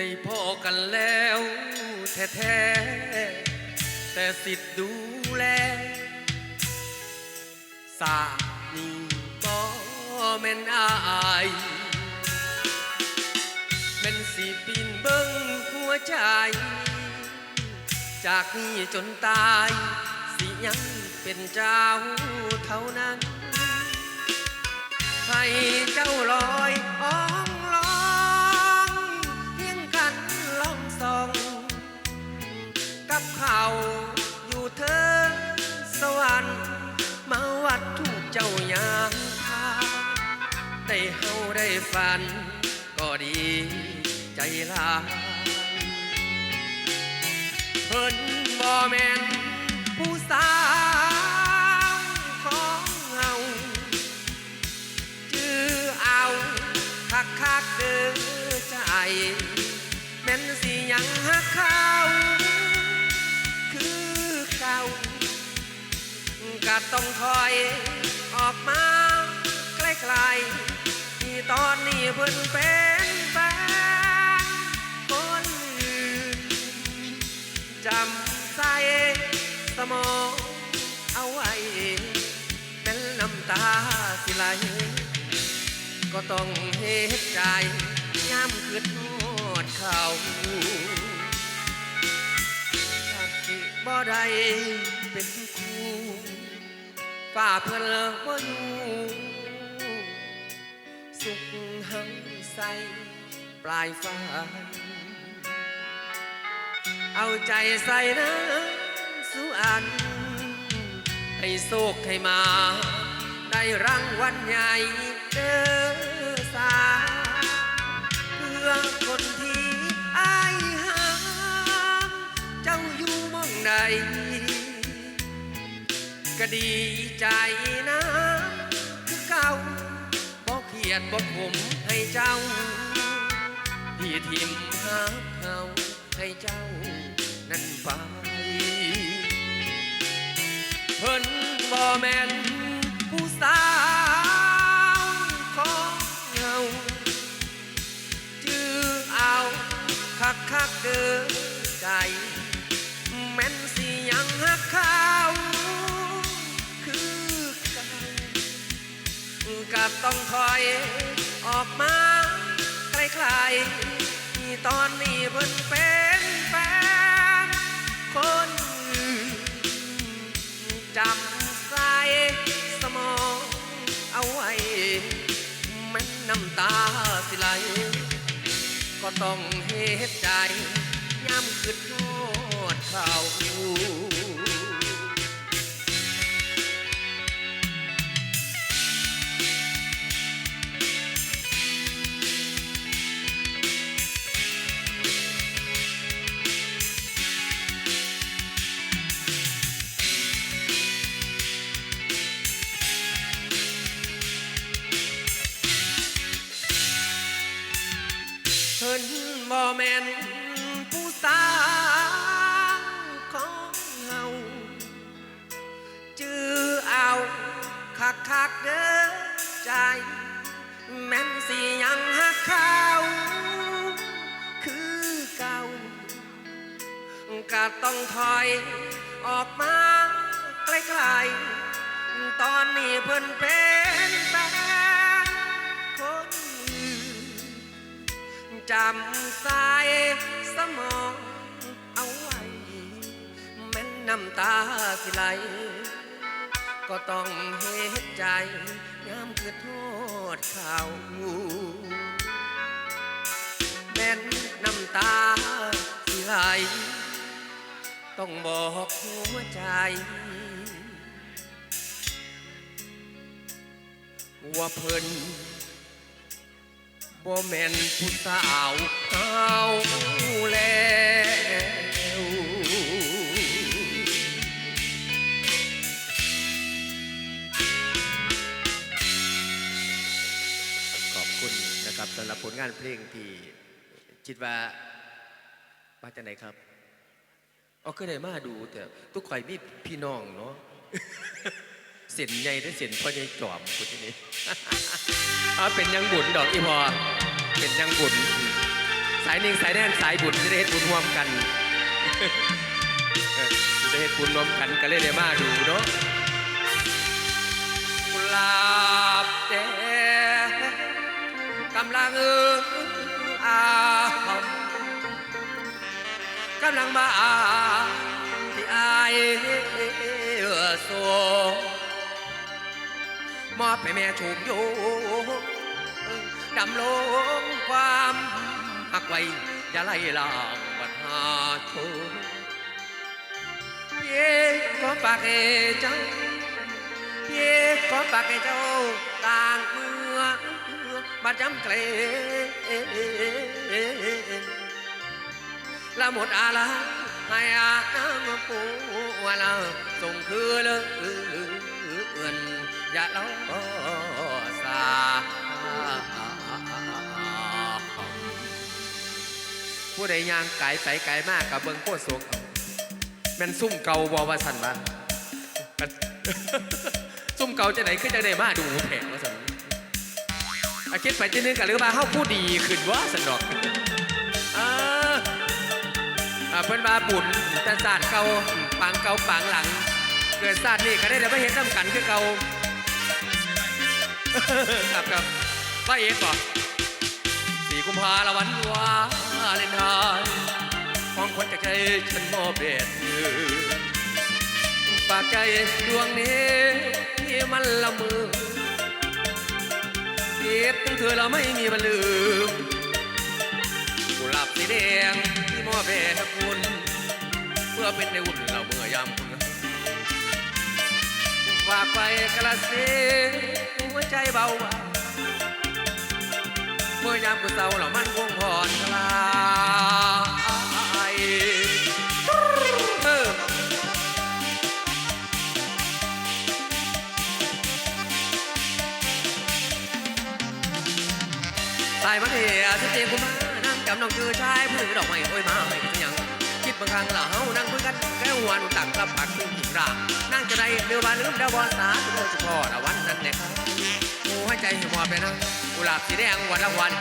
ได้พอกันแล้วแท้ๆแต่สิทธิ์ดูแลสานี่บ่แม่นอายแม่นสิปีนเบิ้งหัวใจ จากนี้จนตาย สิยังเป็นเจ้าเท่านั้น ให้เจ้าลอย สวรรค์ มาวัดทุกเจ้าอยางทาได้เฮาได้ฝัน ก็ดีใจลายเพิ่นบ่แม่น ก็ต้องคอยออกมาใกล้ๆที่ตอนนี้เพิ่นเป็นแฟนคนอื่นจำใส่สมองเอาไว้แม้นน้ำตาสิไหลก็ต้องเฮ็ดใจย้ำคืดโทษเขาจากที่บ่ได้เป็น ฝ่าเพื่อนบ่อยู่สุขหังใสปลายฟ้าเอาใจใส่นะสุอัน ให้โศกให้มา ได้รางวัลใหญ่เด้อสาเพื่อคนที่อายหาเจ้าอยู่มองใด ก็ดีใจนะคือเก่าบอกเขียดบอกผมให้เจ้าที่ทิมหาเขาให้เจ้า นั้นไปเพิ่นบ่แมนผู้สาวของเฮาจื้อเอาคักคักเด้อใจ ต้องคอยออกมาใกลๆที่ตอนนี้เพิ่นเป็นแฟนคนจำใส่สมองเอาไว้แมันน้ำตาสิไหลก็ต้องเฮ็ดใจย้ำคืดโทษเขาเก็ต้องถอยออกมาใกลๆตอนนี้เพิ่นเป็นแฟนคนอื่นจำสายสมองเอาไว้แม้นน้ำตาสิไหล ก็ต้องเฮ็ดใจย้ำคือโทษเขาวแม้นน้ำตา ต้องบอกหัวใจ ว่าเพิ่นบ่แม่นผู้สาวเอาแล้วขอบคุณนะครับสำหรับผลงานเพลงที่คิดว่ามาจากไหนครับ เอาคือได้มาดูแต่ทุกข่อยมีพี่น้องเนาะเส้นใหญ่ได้เส้นพ่อใหญ่จอมคนที่นี้เอาเป็นยังบุญดอกอีพอเป็นยังบุญสายหนิ่งสายแน่นสายบุญจะได้เฮ็ดบุญร่วมกันจะได้เฮ็ดบุญร่วมกันก็เลยได้มาดูเนาะกุหลาบแดงกำลังเอออากำลั เออโซมอบให้แม่ชูมโย่ดำลงความหักไว้อย่าไล่ลางบัดหาโทเย่ขอฝากให้เจ้าเย่ขอฝากให้เจ้าต่างเมือบัดจำเกลละหมดอาลา ให้อาน้ำปูวลาส่งคือเลยเอื่นอย่าเล่าสาผู้ใดย่างไก่ไปไก่มากกับเบิงโคตรสุกแมันซุ่มเกาบอว่าสันบ้าซุ่มเกาจะไหนขึ้นจะได้มาดูแผงว่าสันอาคิดไปจะนึงกันหรือว่าเฮาผู้ดีขึ้นว่าสันดอก เพิ่นว่าบุญแต่ศาสตร์เก่าปังเก่าปังหลัง เกิดศาสตร์นี่ก็ได้แต่ไม่เห็นน้ำกันคือเก่าครับครับว่าเอกบอกสี่กุมภาละวันวาเลนไทน์ของคนจากใจฉันมอบเด็ดฝากใจดวงนี้ที่มันละมือเก็บถึงเธอเราไม่มีวันลืมกุหลาบสีแดงที่มอเบแด่คุณ เพื่อเป็นในอุ่นเราเมื่อยามคุณฝากไปกระเซ็นหัวใจเบาเมื่อยามกูเศร้าแล้วมันคงผ่อนคลายตายมันเหี้ยสิเตียงกูมานั่งจำน้องคือชายผู้ดอกไม้โอ้ยมาไม่เป็ยัง บางครั้งละเฮานั่งคุยกันแค่หัวหนุ่ตักกระปักตุ้งหินร่างนั่งจะได้เดือบานลืมดาวบอสาโดยเฉพาะละวันนั้นเนี่ยครับหัวใจหัวไปนะกุหลาบสีแดงวันละวัน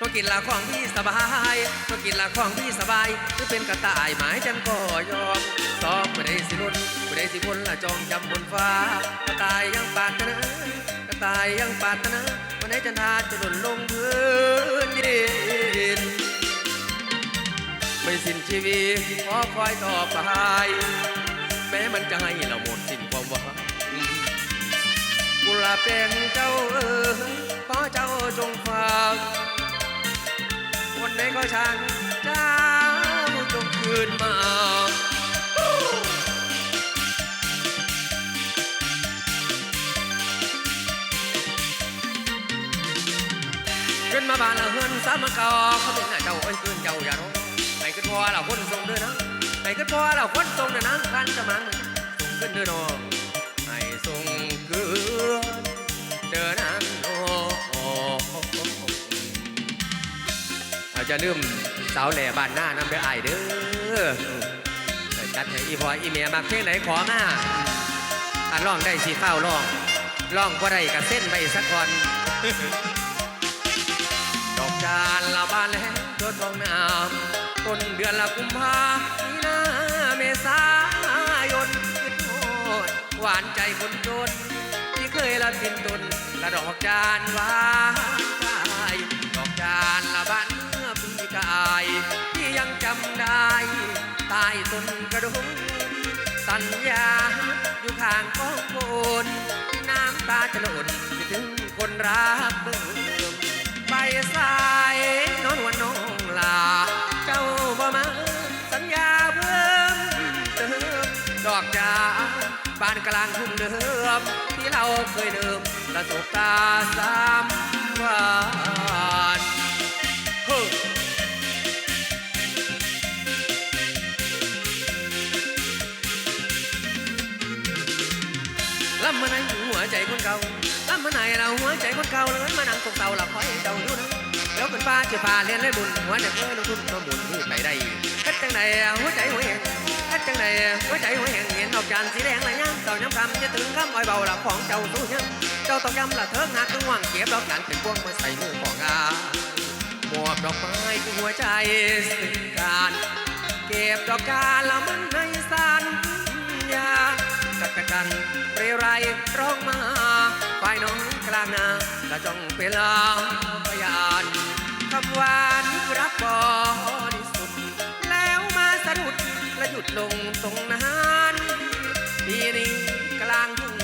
ก็กินละของพี่สบายก็กินละของพี่สบายหรือเป็นกระต่ายหมายจันก็ยอมซอมไม่ได้สิลุนไม่ได้สิพลละจองจำบนฟ้า กระต่ายยังปาดนะกระต่ายยังปาดนะวันไหนจันาจะหล่นลงพื้น ชีวิตขอคอยต่อไปแม้มันจะให้เราหมดสิ้นความหวังกุหลาบแดงเจ้าเออขอเจ้าจงฟังคนไหนก็ช่างเจ้าจงคืนมาขึ้นมาบ้านละเฮือนสามกอเขาเป็นหน้าเจ้าไอ้ยคืนเจ้าอย่าร้อง ขึ้นพอเราคนทรงเด้อนะไอ้ขึ้นพอเราคนทรงเด้อนะการจะมังส่งขึ้นเด้อน้องไอ้ส่งคืนเด้อนะโอ้เอาจะลืมสาวแหล่บ้านหน้าน้ำเด้อไอ้ายเด้อจัดให้อีพออีเมียมักเพลงไหนขอมาอันร้องได้สีเฝ้าร้องร้องก็ได้กับเส้นไปสักก่อนดอกจานละบานแล้วเธอทองน้ำ ต้นเดือนละกุมภามีนาเมษายนคิดโทษหวานใจคนจน ที่เคยละสิ้นตนละดอกจานหวานใจดอกจานละบานเมื่อปีกาย ที่ยังจำได้ใต้ต้นกระดุมสัญญาอยู่ข้างกองโคนน้ำตาจะหล่นคิดถึงคนรักเดิม สบตาสามวันเฮ้ลำมาในหัวใจคนเก่าลำมาในเราหัวใจคนเก่าเลยมานั่งตกเตาเราคอยเจ้าอยู่นะแล้วเป็นฟ้าจะฟ้าเรียนได้บุญหัวใจเพื่อลงทุนมาบุญที่ไปได้เฮ็ดจังใดหัวใจหัวแหงเฮ็ดจังใดหัวใจหัวแหงเห็นดอกจานสีแดงละยังเต่าย้ำคำจะถึงคำอ้อยเบาหละของเจ้าสู้ยัง เจ้าต้องย้ำละเถิงหักต้องห่วงเก็บดอกจานเป็นพวงมาใส่มือของอามอบดอกไม้คือหัวใจซึ่งการ เก็บดอกจาละมันในสัญญาจักรจันทร์เรไรร้องมาฝ่ายน้องกลางนาละจ้องเปลาพยานคำหวานรักบริสุทธิ์แล้วมาสะดุดและหยุดลงตรงนั้นทีนี้กลางทุ่ง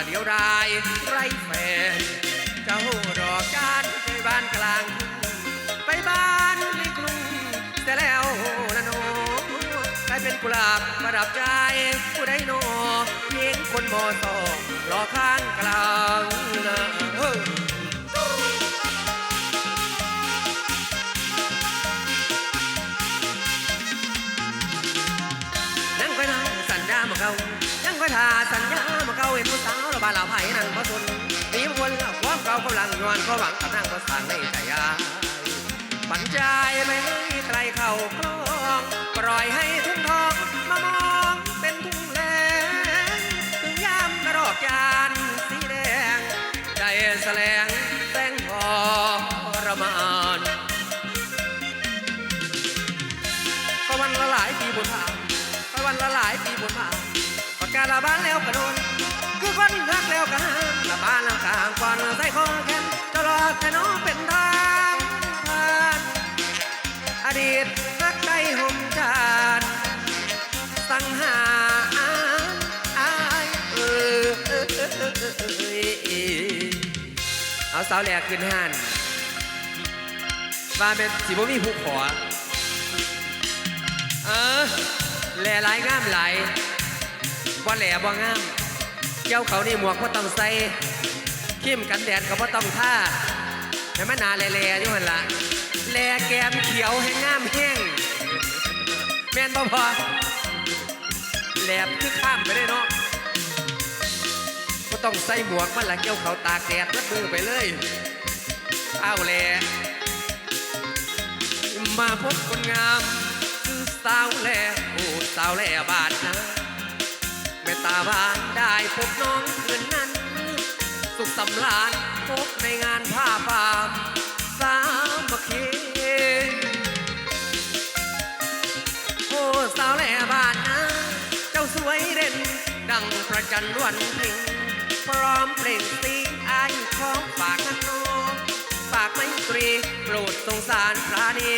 ละเดียวดายไรแฟน เจ้าดอกจานไปบ้านกลางทุ่งไปบ้านในกรุงแต่แล้วนะโนกลายเป็นกุหลาบประดับใจผู้ใดโนเพียงคนมอสองรอข้างกลาง หล่าไผ่นั่งพอสนมีบุคคลความเก่ากำลังยวนก็หวังกำลังก็สั่งในใจยาปัญญายไม่ให้ใครเข้าคลอง ปล่อยให้ทุ่งทองมามอง ก่อนใส่คอแขนจะรอแต่น้องเป็นทางผ่านอดีตรักใจห่มจานสังหาอายเออเออเออเออเออเอาสาวแหลกขึ้นห้านว่าเป็นสิบ่มีผู้ขอ เออแหล่หลายงามหลายบ่แหล่บ่งาม เจ้าเขานี่หมวกก็ต้องใส่ ขิมกันแดดก็บ่ต้องท่าแต่มันหนาแหล่ๆอยู่หันละแหล่แก้มเขียวให้งามแห้งแม่นบ่พอแหลบคือข้ามไปได้เนาะก็ต้องใส่หมวกมันละเจ้าเขาตากแดดมัดมือไปเลยเอาแหล่มาพบคนงาม คือสาวแหล่โอ้สาวแหล่บาดนะแม่ตาบานได้พบน้องคืนนั้น สุขสำราญพบในงานผ้าป่ามสามัคคีโอ้สาวแหล่บาดนะ เจ้าสวยเด่น ดังประจันรวันเพ็งพร้อมเปล่งสีอายของฝากนักน้องฝากไม่ตรีโปรดสงสารพระนี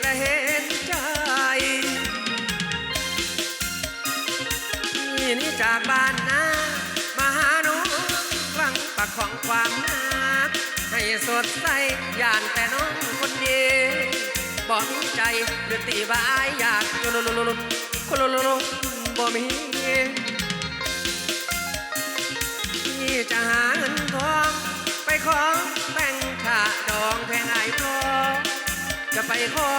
และเห็นใจนี่นี่จากบ้าน ของความรักให้สดใสย่านแต่น้องคนเดียวบอกมีใจหรือตีบายอยากจุลุลุลุลุคุลุลุลุบ่มีที่จะหาเงินทองไปขอแต่งค่าดองแพงไอ้พองจะไปขอ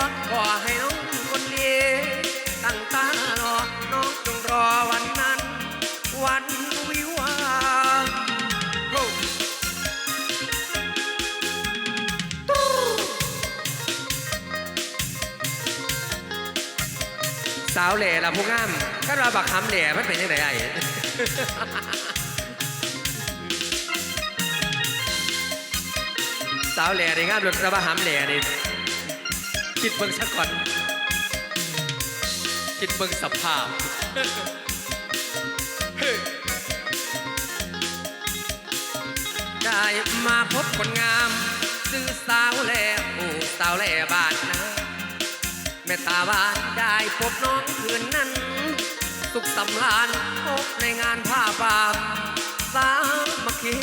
าวเหล่ละผู้งามก็เราบักคำเหล่มันเป็นยังไงไอ้สาวแหล่ในงามรถระบาหามแหล่นี่คิดเบิ่งสักก่อนคิดเบิ่งสภาพได้มาพบคนงาม ซื้อสาวแหล่โอ้สาวแหล่บาทนะ แม่ตาบานได้พบน้องคืนนั้น สุขสำราญพบในงานผ้าป่าสามัคคี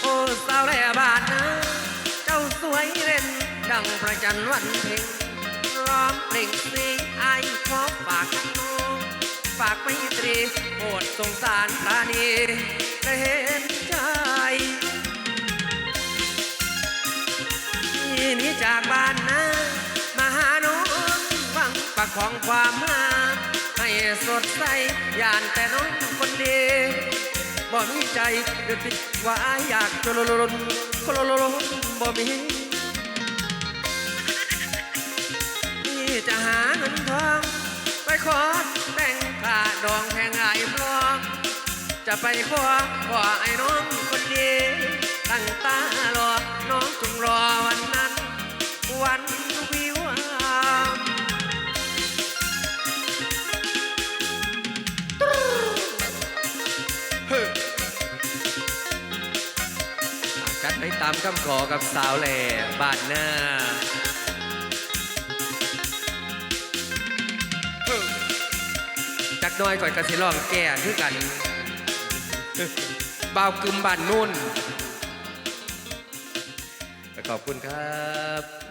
โอ้สาวแหล่บาทนะเจ้าสวยเด่น ดังประจันวันเพ็งร้องเพลงสีไอขอฝากน้องฝากไม่ตรีโปรดสงสารพระนีเห็นใจ หนีจากบ้านนะมาหาน้องหวังประคองความมาให้สดใสยานแต่น้องคนเดียวบ่มีใจเดือดติดว่าอยากโลลลนโคลลลนบ่มีที่จะหาเงินทองไปขอแต่งค่าดองแพงไอ้พร้อมจะไปขอขอไอ้น้องคนดีตั้งตารอน้องจงรอวันนั้น วันวิวาห์จัดให้ตามคำขอกับสาวแหล่บ้านหน้าจักหน้อยก่อนกระสิลองแก่คือกันบ่าวกึมบ้านนุ่นขอบคุณครับ